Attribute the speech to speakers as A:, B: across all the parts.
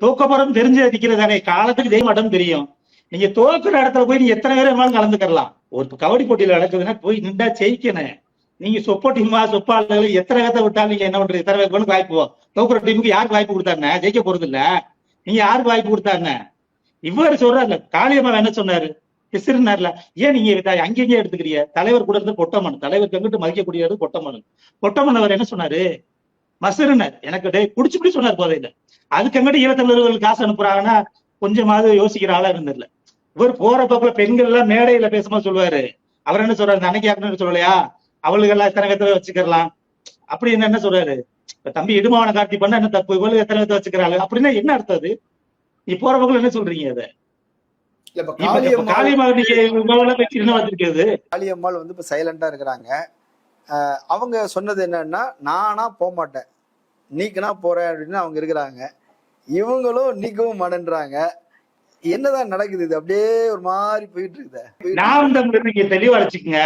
A: தோக்க தெரிஞ்சு நிக்கிறதானே? காலத்துக்கு தெய்வ மாட்டோம் தெரியும். நீங்க தோக்குற இடத்துல போய் நீங்க எத்தனை பேர் வேணாலும் கலந்துக்கலாம். ஒரு கபடி போட்டியில நடக்குதுன்னா போய் நின்றா ஜெயிக்கணும். நீங்க சொப்ப டீமா சொப்பாளர்கள் எத்தனை பேர்த்த விட்டாலும் நீங்க என்ன பண்றது? எத்தனை பேருக்கு வாய்ப்பு தோக்குற டீமுக்கு யாருக்கு வாய்ப்பு கொடுத்தாருங்க ஜெயிக்க போறது இல்ல. நீங்க யாருக்கு வாய்ப்பு கொடுத்தாருங்க இவர் சொல்றாருல காளியம்மா என்ன சொன்னாரு? பிசிறுனார்ல ஏன் நீங்க இத அங்கங்க எடுத்துக்கிறீங்க? தலைவர் கூட இருந்து பொட்டமன். தலைவர் எங்கிட்டு மதிக்கக்கூடியது பொட்டமன். பொட்டமன் அவர் என்ன சொன்னாரு? மசுறுனார் எனக்கு டேய் குடிச்சு குடி சொன்னார் போதையில. அதுக்கு எங்கிட்ட ஈழத்தமிழர்கள் காசு அனுப்புறாங்கன்னா கொஞ்சமாவது யோசிக்கிற ஆளா இருந்ததுல இவர் போற போக்குல பெண்கள் எல்லாம் மேடையில பேசும்போது சொல்லுவாரு. அவர் என்ன சொல்றாரு? அன்னைக்கு யாருன்னு சொல்லலையா? அவளுக்கு எல்லாம் எத்தனை வச்சுக்கலாம் அப்படி என்ன என்ன சொல்றாரு? தம்பி இடுமாவன கார்த்தி பண்ண என்ன தப்பு? இவளுக்கு எத்தனை பேர்த்த வச்சுக்கிறாங்க அப்படின்னா என்ன அர்த்தம் அது? நீ போற போக்குல என்ன சொல்றீங்க அதை?
B: காளியம்மாள் வந்து இப்ப சைலண்டா இருக்கிறாங்க. அவங்க சொன்னது என்னன்னா நானா போக மாட்டேன் நீக்குனா போறேன் அப்படின்னு அவங்க இருக்கிறாங்க. இவங்களும் நீக்கவும் மாட்டேன்றாங்க. என்னதான் நடக்குது இது? அப்படியே ஒரு மாதிரி போயிட்டு இருக்குதே
A: நான் வந்து நீங்க தெளிவா வச்சுக்கோங்க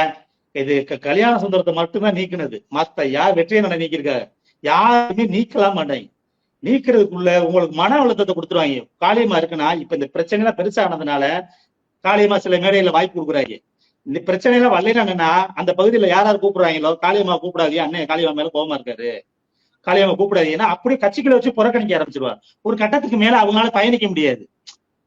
A: இது கல்யாண சுந்தரத்தை மட்டும்தான் நீக்கினது. மத்த யார் வெற்றியை நீக்கிருக்காங்க யாருமே நீக்கலாம் மாட்டாங்க. நீக்கிறதுக்குள்ள உங்களுக்கு மன அழுத்தத்தை கொடுத்துருவாங்க. காளியமா இருக்குன்னா இப்ப இந்த பிரச்சனை எல்லாம் பெருசானதுனால காளியம்மா சில மேடையில வாய்ப்பு கொடுக்குறாங்க. இந்த பிரச்சனை எல்லாம் வரலைன்னா அந்த பகுதியில யார் யார் கூப்பிடுறாங்களோ காளியம்மா கூப்பிடாதீங்க அண்ணன் காளியம்மா மேல கோவமா இருக்காரு. காளியம்மா கூப்பிடாது ஏன்னா அப்படியே கட்சிகளை வச்சு புறக்கணிக்க ஆரம்பிச்சிருவாங்க. ஒரு கட்டத்துக்கு மேல அவங்களால பயணிக்க முடியாது.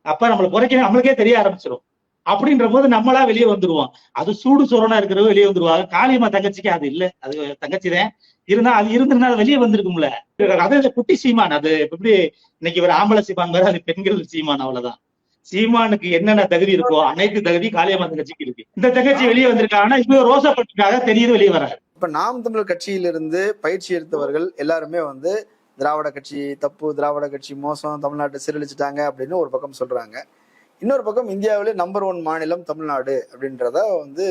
A: அப்ப நம்மள குறைக்க நம்மளுக்கே தெரிய ஆரம்பிச்சிடும் அப்படின்ற போது நம்மளா வெளியே வந்துருவோம். அது சூடு சொரணா இருக்கிறவங்க வெளியே வந்துருவாங்க. காளியம்மா தங்கச்சிக்கு அது இல்ல. அது தங்கச்சி தான். இருந்தா அது இருந்திருந்தா அது வெளியே வந்திருக்கும்ல. அது குட்டி சீமான். அது எப்படி இன்னைக்கு ஒரு ஆம்பளை சீமான் வேற அது பெண்கள் சீமான் அவ்வளவுதான். சீமானுக்கு என்னென்ன தகுதி இருக்கோ அனைத்து தகுதி காளியம்மா தங்கச்சிக்கு இருக்கு. இந்த தங்கச்சி வெளியே வந்திருக்காங்கன்னா இப்ப ரோசா பட்டுக்காக தெரியுது வெளியே வராது
B: இப்ப நாம் தமிழர் கட்சியிலிருந்து பயிற்சி எடுத்தவர்கள் எல்லாருமே வந்து திராவிட கட்சி தப்பு திராவிட கட்சி மோசம் தமிழ்நாட்டை சீரழிச்சிட்டாங்க அப்படின்னு ஒரு பக்கம் சொல்றாங்க. இன்னொரு பக்கம் இந்தியாவிலே நம்பர் ஒன் மாநிலம் தமிழ்நாடு அப்படின்றத வந்து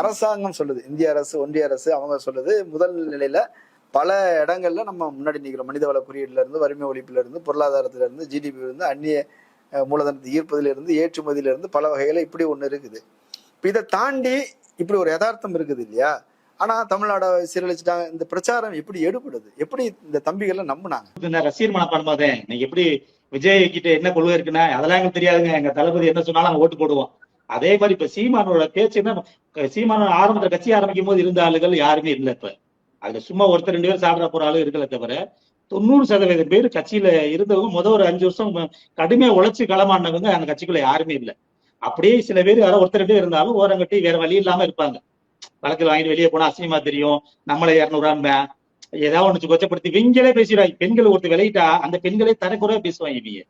B: அரசாங்கம் சொல்லுது. இந்திய அரசு ஒன்றிய அரசு அவங்க சொல்லுது. முதல் நிலையில பல இடங்கள்ல நம்ம முன்னாடி நிற்கிறோம் மனிதவள குறியீடுல இருந்து வறுமை ஒழிப்புல இருந்து பொருளாதாரத்துல இருந்து ஜிடிபி இருந்து அந்நிய மூலதனத்தை ஈர்ப்பதில இருந்து ஏற்றுமதியில இருந்து பல வகையில இப்படி ஒண்ணு இருக்குது. இப்ப இதை தாண்டி இப்படி ஒரு யதார்த்தம் இருக்குது இல்லையா? ஆனா தமிழ்நாட சீரழிச்சிட்டாங்க. இந்த பிரச்சாரம் எப்படி எடுபடுது? எப்படி இந்த தம்பிகள்ல நம்பினாங்க?
A: இந்த ரசிகர் மனப்பான்மை தான் நீங்க எப்படி விஜய் கிட்ட என்ன கொள்கை இருக்குன்னா அதெல்லாம் எங்களுக்கு தெரியாதுங்க. எங்க தளபதி என்ன சொன்னாலும் நாங்க ஓட்டு போடுவோம். அதே மாதிரி இப்ப சீமானோட பேச்சுன்னா சீமான ஆரம்பத்துல கட்சி ஆரம்பிக்கும் போது இருந்த ஆளுகள் யாருமே இல்லை இப்ப. அதுல சும்மா ஒருத்தர் ரெண்டு பேர் சாப்பிட போற ஆளு இருக்கல தவிர தொண்ணூறு சதவீதம் பேர் கட்சியில இருந்தவங்க முத ஒரு அஞ்சு வருஷம் கடுமையா உழைச்சு களமானவங்க அந்த கட்சிக்குள்ள யாருமே இல்லை. அப்படியே சில பேர் யாரோ ஒருத்தர் ரெண்டு இருந்தாலும் ஓரங்கட்டி வேற வழி இல்லாம இருப்பாங்க. வழக்கில் வாங்கிட்டு வெளியே போனா அசிங்கமா தெரியும். நம்மளை இரநூறுவா ஏதாவது ஒண்ணு கொச்சப்படுத்தி இவங்களே பேசிடுவாங்க. பெண்கள் ஒருத்தர் விளையிட்டா அந்த பெண்களே தரக்குறையா பேசுவாங்க இவங்க.